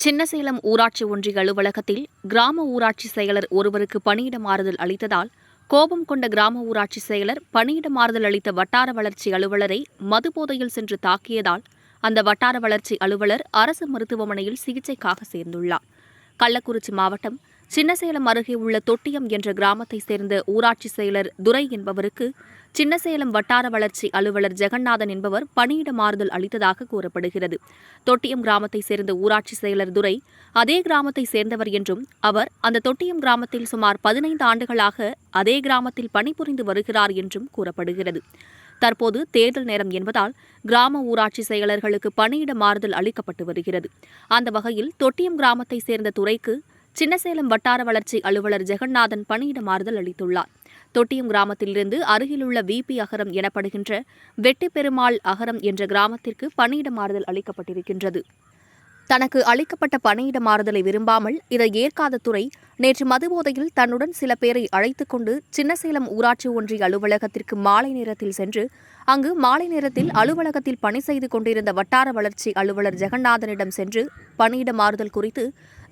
சின்னசேலம் ஊராட்சி ஒன்றிய அலுவலகத்தில் கிராம ஊராட்சி செயலர் ஒருவருக்கு பணியிட மாறுதல் அளித்ததால் கோபம் கொண்ட கிராம ஊராட்சி செயலர் பணியிட மாறுதல் அளித்த வட்டார வளர்ச்சி அலுவலரை மதுபோதையில் சென்று தாக்கியதால் அந்த வட்டார வளர்ச்சி அலுவலர் அரசு மருத்துவமனையில் சிகிச்சைக்காக சேர்ந்துள்ளார். கள்ளக்குறிச்சி மாவட்டம் சின்னசேலம் அருகே உள்ள தொட்டியம் என்ற கிராமத்தைச் சேர்ந்த ஊராட்சி செயலர் துரை என்பவருக்கு சின்னசேலம் வட்டார வளர்ச்சி அலுவலர் ஜெகநாதன் என்பவர் பணியிட மாறுதல் அளித்ததாக கூறப்படுகிறது. தொட்டியம் கிராமத்தைச் சேர்ந்த ஊராட்சி செயலர் துரை அதே கிராமத்தைச் சேர்ந்தவர் என்றும் அவர் அந்த தொட்டியம் கிராமத்தில் சுமார் பதினைந்து ஆண்டுகளாக அதே கிராமத்தில் பணிபுரிந்து வருகிறார் என்றும் கூறப்படுகிறது. தற்போது தேர்தல் நேரம் என்பதால் கிராம ஊராட்சி செயலர்களுக்கு பணியிட மாறுதல் அளிக்கப்பட்டு வருகிறது. அந்த வகையில் தொட்டியம் கிராமத்தைச் சேர்ந்த துறைக்கு சின்னசேலம் வட்டார வளர்ச்சி அலுவலர் ஜெகநாதன் பணியிட மாறுதல் அளித்துள்ளார். தொட்டியம் கிராமத்திலிருந்து அருகிலுள்ள விபி அகரம் எனப்படுகின்ற வெட்டிப்பெருமாள் அகரம் என்ற கிராமத்திற்கு பணியிட மாறுதல் அளிக்கப்பட்டிருக்கின்றது. தனக்கு அளிக்கப்பட்ட பணியிட மாறுதலை விரும்பாமல் இதை ஏற்காத துறை நேற்று மதுபோதையில் தன்னுடன் சில பேரை அழைத்துக் கொண்டு சின்னசேலம் ஊராட்சி ஒன்றிய அலுவலகத்திற்கு மாலை நேரத்தில் சென்று அங்கு மாலை நேரத்தில் அலுவலகத்தில் பணி செய்து கொண்டிருந்த வட்டார வளர்ச்சி அலுவலர் ஜெகநாதனிடம் சென்று பணியிட மாறுதல் குறித்து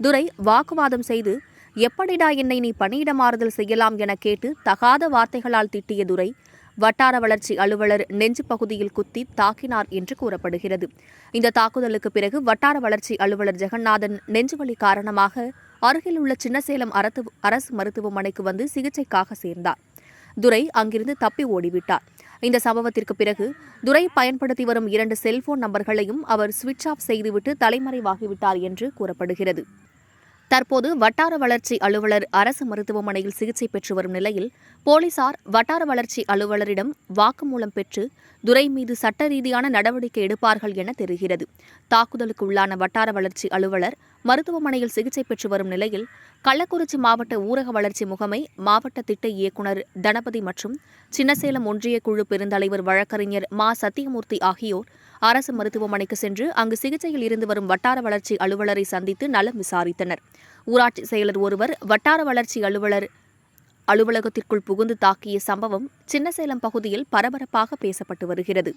துரை வாக்குவாதம் செய்து எப்படிடா என்னை நீ பணியிட மாறுதல் செய்யலாம் என கேட்டு தகாத வார்த்தைகளால் திட்டிய துரை வட்டார வளர்ச்சி அலுவலர் நெஞ்சு பகுதியில் குத்தி தாக்கினார் என்று கூறப்படுகிறது. இந்த தாக்குதலுக்கு பிறகு வட்டார வளர்ச்சி அலுவலர் ஜெகநாதன் நெஞ்சுவலி காரணமாக அருகில் உள்ள சின்னசேலம் அரசு அரசு மருத்துவமனைக்கு வந்து சிகிச்சைக்காக சேர்ந்தார். துரை அங்கிருந்து தப்பி ஓடிவிட்டார். இந்த சம்பவத்திற்கு பிறகு துரை பயன்படுத்தி வரும் இரண்டு செல்போன் நம்பர்களையும் அவர் சுவிட்ச் ஆஃப் செய்துவிட்டு தலைமறைவாகிவிட்டார் என்று கூறப்படுகிறது. தற்போது வட்டார வளர்ச்சி அலுவலர் அரசு மருத்துவமனையில் சிகிச்சை பெற்று வரும் நிலையில் போலீசார் வட்டார வளர்ச்சி அலுவலரிடம் வாக்குமூலம் பெற்று துரை மீது சட்ட ரீதியான நடவடிக்கை எடுப்பார்கள் என தெரிகிறது. தாக்குதலுக்கு உள்ளான வட்டார வளர்ச்சி அலுவலர் மருத்துவமனையில் சிகிச்சை பெற்று வரும் நிலையில் கள்ளக்குறிச்சி மாவட்ட ஊரக வளர்ச்சி முகமை மாவட்ட திட்ட இயக்குநர் தனபதி மற்றும் சின்னசேலம் ஒன்றிய குழு பெருந்தலைவர் வழக்கறிஞர் மா. சத்தியமூர்த்தி ஆகியோர் அரசு மருத்துவமனைக்கு சென்று அங்கு சிகிச்சையில் இருந்து வரும் வட்டார வளர்ச்சி அலுவலரை சந்தித்து நலம் விசாரித்தனர். ஊராட்சி செயலர் ஒருவர் வட்டார வளர்ச்சி அலுவலர் அலுவலகத்திற்குள் புகுந்து தாக்கிய சம்பவம் சின்னசேலம் பகுதியில் பரபரப்பாக பேசப்பட்டு வருகிறது.